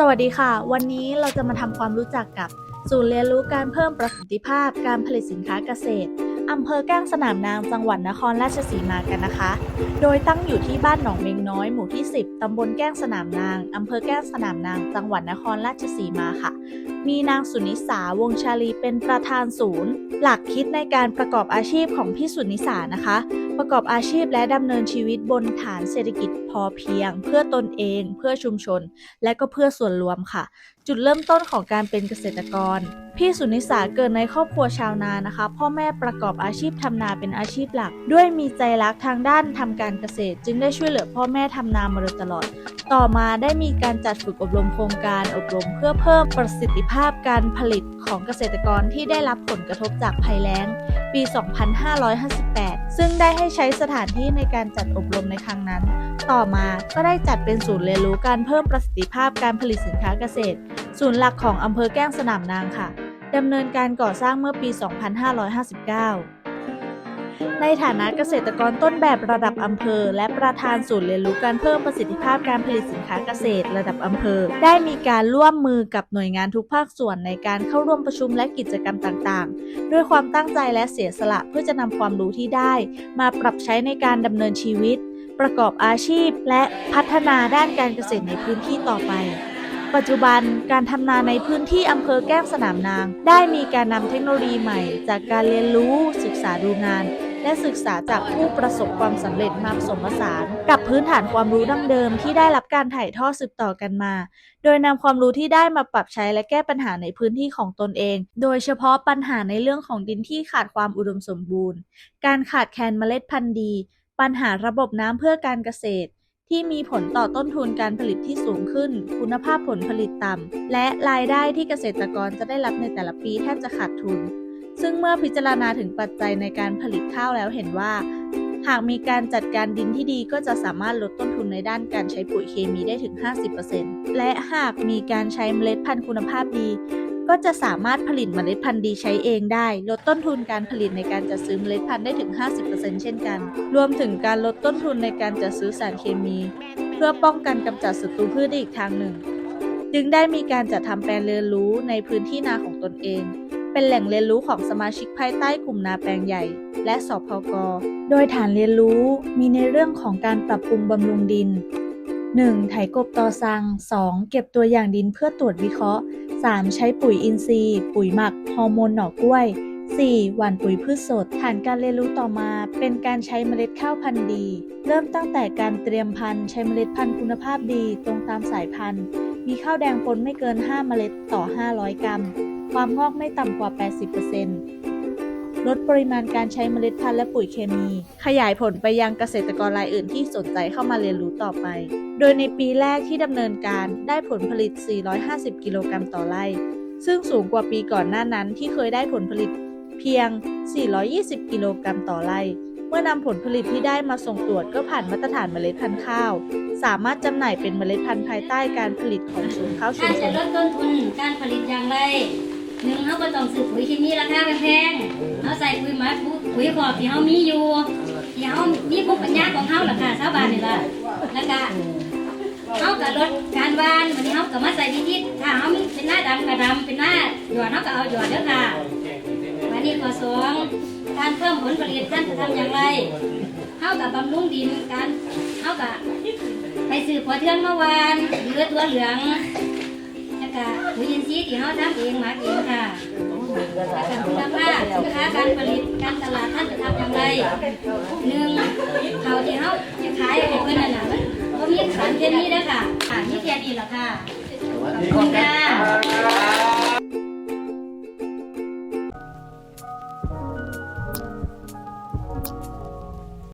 สวัสดีค่ะ วันนี้เราจะมาทำความรู้จักกับ ศูนย์เรียนรู้การเพิ่มประสิทธิภาพการผลิตสินค้าเกษตรอำเภอแก้งสนามนางจังหวัดนครราชสีมากันนะคะ โดยตั้งอยู่ที่บ้านหนองเมงน้อยหมู่ที่ 10 ตำบลแก้งสนามนางอำเภอแก้งสนามนาง จังหวัดนครราชสีมาค่ะ มีนางสุนิสาวงชาลีเป็นประธานศูนย์ หลักคิดในการประกอบอาชีพของพี่สุนิสานะคะ ประกอบอาชีพและดำเนินชีวิตบนฐานเศรษฐกิจพอเพียง เพื่อตนเอง เพื่อชุมชน และก็เพื่อส่วนรวมค่ะ จุดเริ่มต้นของการเป็นเกษตรกร พี่สุนิสาเกิดในครอบครัวชาวนานะคะ พ่อแม่ประกอบอาชีพทำนาเป็นอาชีพหลัก ด้วยมีใจรักทางด้านทำการเกษตร จึงได้ช่วยเหลือพ่อแม่ทำนามาโดยตลอด ต่อมาได้มีการจัดฝึกอบรมโครงการอบรมเพื่อเพิ่มประสิทธิภาพาพการผลิตของเกษตรกรที่ได้รับผลกระทบจากภัยแล้ง ปี 2558 ซึ่งได้ให้ใช้สถานที่ในการจัดอบรมในครั้งนั้น ต่อมาก็ได้จัดเป็นศูนย์เรียนรู้การเพิ่มประสิทธิภาพการผลิตสินค้าเกษตร ศูนย์หลักของอำเภอแก้งสนามนางค่ะดำเนินการก่อสร้างเมื่อปี 2559 ในฐานะเกษตรกรต้นแบบระดับอำเภอ และประธานศูนย์เรียนรู้การเพิ่มประสิทธิภาพการผลิตสินค้าเกษตรระดับอำเภอ ได้มีการร่วมมือกับหน่วยงานทุกภาคส่วนในการเข้าร่วมประชุมและกิจกรรมต่างๆ ด้วยความตั้งใจและเสียสละเพื่อจะนำความรู้ที่ได้ มาปรับใช้ในการดำเนินชีวิต ประกอบอาชีพ และพัฒนาด้านการเกษตรในพื้นที่ต่อไปปัจจุบันการทำนาในพื้นที่อำเภอแก้งสนามนาง ได้มีการนำเทคโนโลยีใหม่ จากการเรียนรู้ศึกษาดูงาน และศึกษาจากผู้ประสบความสำเร็จมาผสมผสาน กับพื้นฐานความรู้ดั้งเดิมที่ได้รับการถ่ายทอดสืบต่อกันมา โดยนำความรู้ที่ได้มาปรับใช้และแก้ปัญหาในพื้นที่ของตนเอง โดยเฉพาะปัญหาในเรื่องของดินที่ขาดความอุดมสมบูรณ์ การขาดแคลนเมล็ดพันธุ์ดี ปัญหาระบบน้ำเพื่อการเกษตรที่มีผลต่อต้นทุนการผลิตที่สูงขึ้น คุณภาพผลผลิตต่ำ และรายได้ที่เกษตรกรจะได้รับในแต่ละปีแทบจะขาดทุน ซึ่งเมื่อพิจารณาถึงปัจจัยในการผลิตข้าวแล้วเห็นว่า หากมีการจัดการดินที่ดีก็จะสามารถลดต้นทุนในด้านการใช้ปุ๋ยเคมีได้ถึง 50%และหากมีการใช้เมล็ดพันธุ์คุณภาพดี ก็จะสามารถผลิตเมล็ดพันธุ์ดีใช้เองได้ ลดต้นทุนการผลิตในการจัดซื้อเมล็ดพันธุ์ได้ถึง 50%เช่นกัน รวมถึงการลดต้นทุนในการจัดซื้อสารเคมี เพื่อป้องกันกำจัดศัตรูพืชได้อีกทางหนึ่ง จึงได้มีการจัดทำแปลงเรียนรู้ในพื้นที่นาของตนเอง เป็นแหล่งเรียนรู้ของสมาชิกภายใต้กลุ่มนาแปลงใหญ่ และสพก โดยฐานเรียนรู้มีในเรื่องของการปรับปรุงบำรุงดิน 1. ไถกบตอซัง 2. เก็บตัวอย่างดินเพื่อตรวจวิเคราะห์ 3. ใช้ปุ๋ยอินทรีย์ ปุ๋ยหมัก ฮอร์โมนหน่อกล้วย 4. หว่านปุ๋ยพืชสด ฐานการเรียนรู้ต่อมา เป็นการใช้เมล็ดข้าวพันธุ์ดี เริ่มตั้งแต่การเตรียมพันธุ์ใช้เมล็ดพันธุ์คุณภาพดีตรงตามสายพันธุ์ มีข้าวแดงปนไม่เกิน 5 เมล็ดต่อ 500 กรัม ความงอกไม่ต่ำกว่า 80%ลดปริมาณการใช้เมล็ดพันธุ์และปุ๋ยเคมี ขยายผลไปยังเกษตรกรรายอื่นที่สนใจเข้ามาเรียนรู้ต่อไป โดยในปีแรกที่ดำเนินการได้ผลผลิต 450 กิโลกรัมต่อไร่ ซึ่งสูงกว่าปีก่อนหน้านั้นที่เคยได้ผลผลิตเพียง 420 กิโลกรัมต่อไร่ เมื่อนำผลผลิตที่ได้มาส่งตรวจก็ผ่านมาตรฐานเมล็ดพันธุ์ข้าว สามารถจำหน่ายเป็นเมล็ดพันธุ์ภายใต้การผลิตของศูนย์ข้าวชุถ้ามชจะนลดต้นทุนการผลิตอย่างไร หนึ่งเขาก็ต้องซื้อปุ๋ยที่มีราคาแพงเขาใส่ปุ๋ยหมักปุ๋ยขอบที่เขามีอยู่ที่เขามีภูมิปัญญาของเขาหล่ะค่ะชาวบ้านนี่ล่ะแล้วก็เขาก็ลดการหวานวันนี้เขาก็มาใส่วิธีถ้าเขามีเป็นหน้าดำกระดำเป็นหน้าหยอดเขาก็เอาหยอดเด้อค่ะวันนี้ข้อสองการเพิ่มผลผลิตท่านจะทำอย่างไรเขากับบำรุงดินการเขากับไปซื้อผัวเทือนเมื่อวานหรือตัวเหลือง แล้วก็ปุ๋ยอินทรีย์ที่เขาทำเองหมักเองค่ะแล้วก็คุณภาพสินค้าการผลิตการตลาดท่านจะทำอย่างไรหนึ่งเขาที่เขาจะขายให้เพื่อนน่ะนะมันก็มีสารเคมีด้วยค่ะอ่านี่แค่นี้แหละค่ะขอบคุณค่ะ